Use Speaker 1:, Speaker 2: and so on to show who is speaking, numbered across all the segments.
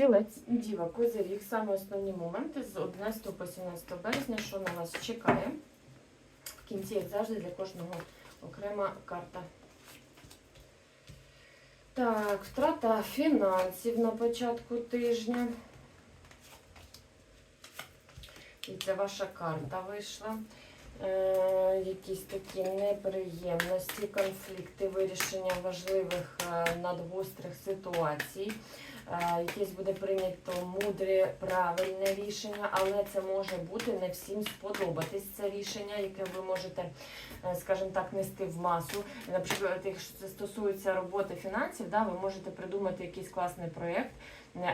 Speaker 1: Тілець, діва, козиріг, саме основні моменти з 11 по 17 березня, що на вас чекає. В кінці, як завжди, для кожного окрема карта. Так, втрата фінансів на початку тижня. І це ваша карта вийшла. Е, якісь такі неприємності, конфлікти, вирішення важливих е, надгострих ситуацій. Е, якесь буде прийнято мудре, правильне рішення, але це може бути не всім сподобатись це рішення, яке ви можете, скажімо так, нести в масу. Наприклад, якщо це стосується роботи фінансів, да, ви можете придумати якийсь класний проєкт,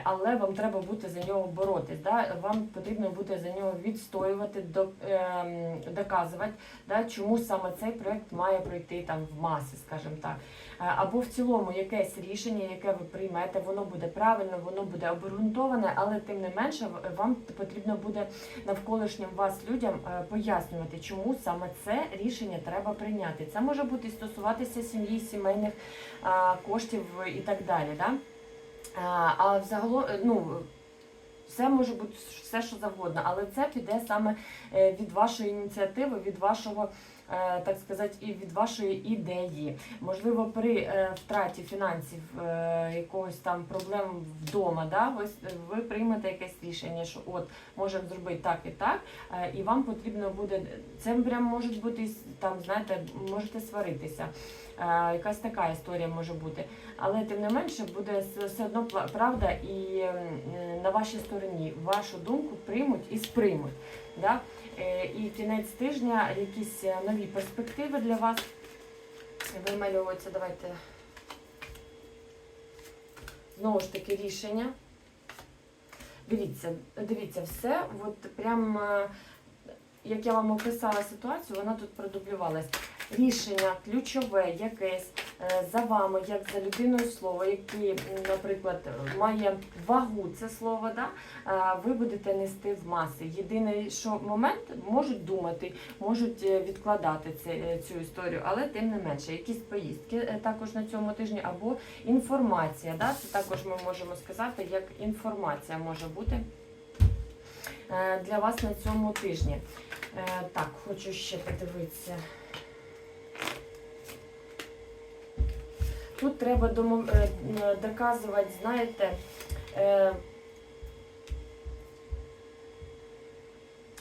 Speaker 1: але вам треба буде за нього боротись. Да? Вам потрібно буде за нього відстоювати, ем, доказувати, да, чому саме цей проєкт має пройти там в маси, скажімо так. Е, Або в цілому якесь рішення, яке ви приймете, воно буде правильно, воно буде обґрунтоване, але тим не менше вам потрібно буде навколишнім вас людям е, пояснювати, чому саме це рішення треба прийняти. Це може бути стосуватися сім'ї, сімейних коштів і так далі. Да? А, взагалом, е, ну. Все може бути все, що завгодно, але це піде саме е, від вашої ініціативи, від вашого, так сказати, і від вашої ідеї. Можливо, при е, втраті фінансів е, якогось там проблем вдома, да, ви, ви приймете якесь рішення, що от можемо зробити так і так, е, і вам потрібно буде це прям можуть бути там, знаєте, можете сваритися. Е, Якась така історія може бути. Але тим не менше буде все одно правда і е, на вашій стороні вашу думку приймуть і сприймуть. Да? Е, І кінець тижня якісь е, нові перспективи для вас вимальовуються. Давайте знову ж таки рішення. Дивіться, дивіться, все, от прям е, як я вам описала ситуацію, вона тут продублювалась. Рішення ключове, якесь за вами, як за людиною слово, яке, наприклад, має вагу це слово, да? е, ви будете нести в маси. Єдиний що момент можуть думати, можуть е, відкладати це, е, цю історію, але тим не менше, якісь поїздки е, також на цьому тижні або інформація. Да? Це також ми можемо сказати, як інформація може бути е, для вас на цьому тижні. Е, Так, хочу ще подивитися. Тут треба домов... е, доказувати, знаєте, е,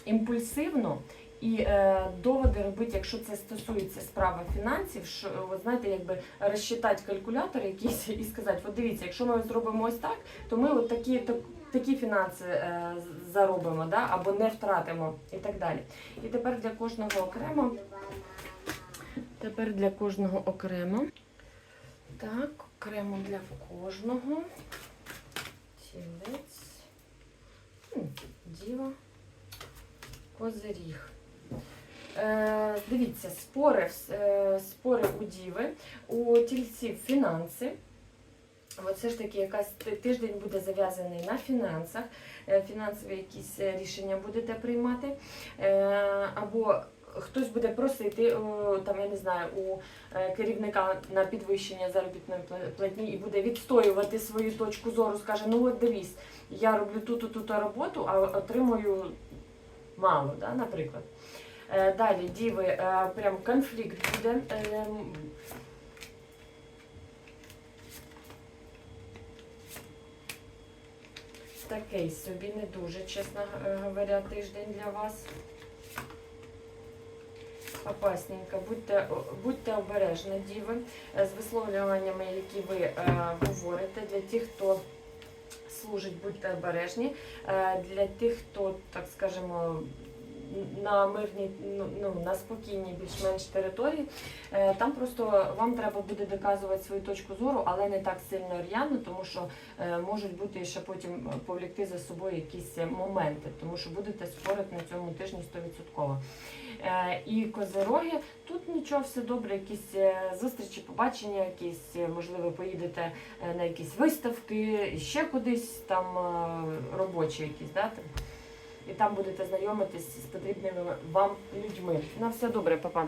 Speaker 1: імпульсивно і е, доводи робити, якщо це стосується справи фінансів, що ви знаєте, якби розчитати калькулятор якийсь і сказати, от дивіться, якщо ми зробимо ось так, то ми от такі, так, такі фінанси е, заробимо, да? або не втратимо і так далі. І тепер для кожного окремо. Тепер для кожного окремо. Так, окремо для кожного. Тілець. М, Діва. Козиріг. Е, дивіться, спори, е, спори у діви, у тільців фінанси. Все ж таки, якась тиждень буде зав'язаний на фінансах, е, фінансові якісь е, рішення будете приймати. Е, або хтось буде просити, о, там, я не знаю, у е, керівника на підвищення заробітної платні і буде відстоювати свою точку зору, скаже, ну от дивись, я роблю ту-ту ту роботу, а отримую мало, да, наприклад. Е, Далі, діви, е, прям конфлікт буде. е, Такий собі не дуже, чесно е, говоря, тиждень для вас. Опасненько. Будьте, будьте обережні, діви, е, з висловлюваннями, які ви е, говорите. Для тих, хто служить, будьте обережні. Е, для тих, хто, так скажемо, на мирній, ну, ну, на спокійній більш-менш території, там просто вам треба буде доказувати свою точку зору, але не так сильно р'яно, тому що можуть бути ще потім повлікти за собою якісь моменти, тому що будете спорити на цьому тижні 100%. Е, І козероги, тут нічого, все добре, якісь е, зустрічі, побачення, якісь, е, можливо, поїдете на якісь виставки, ще кудись там робочі якісь, да, і там будете знайомитись з потрібними вам людьми. На все добре, папа.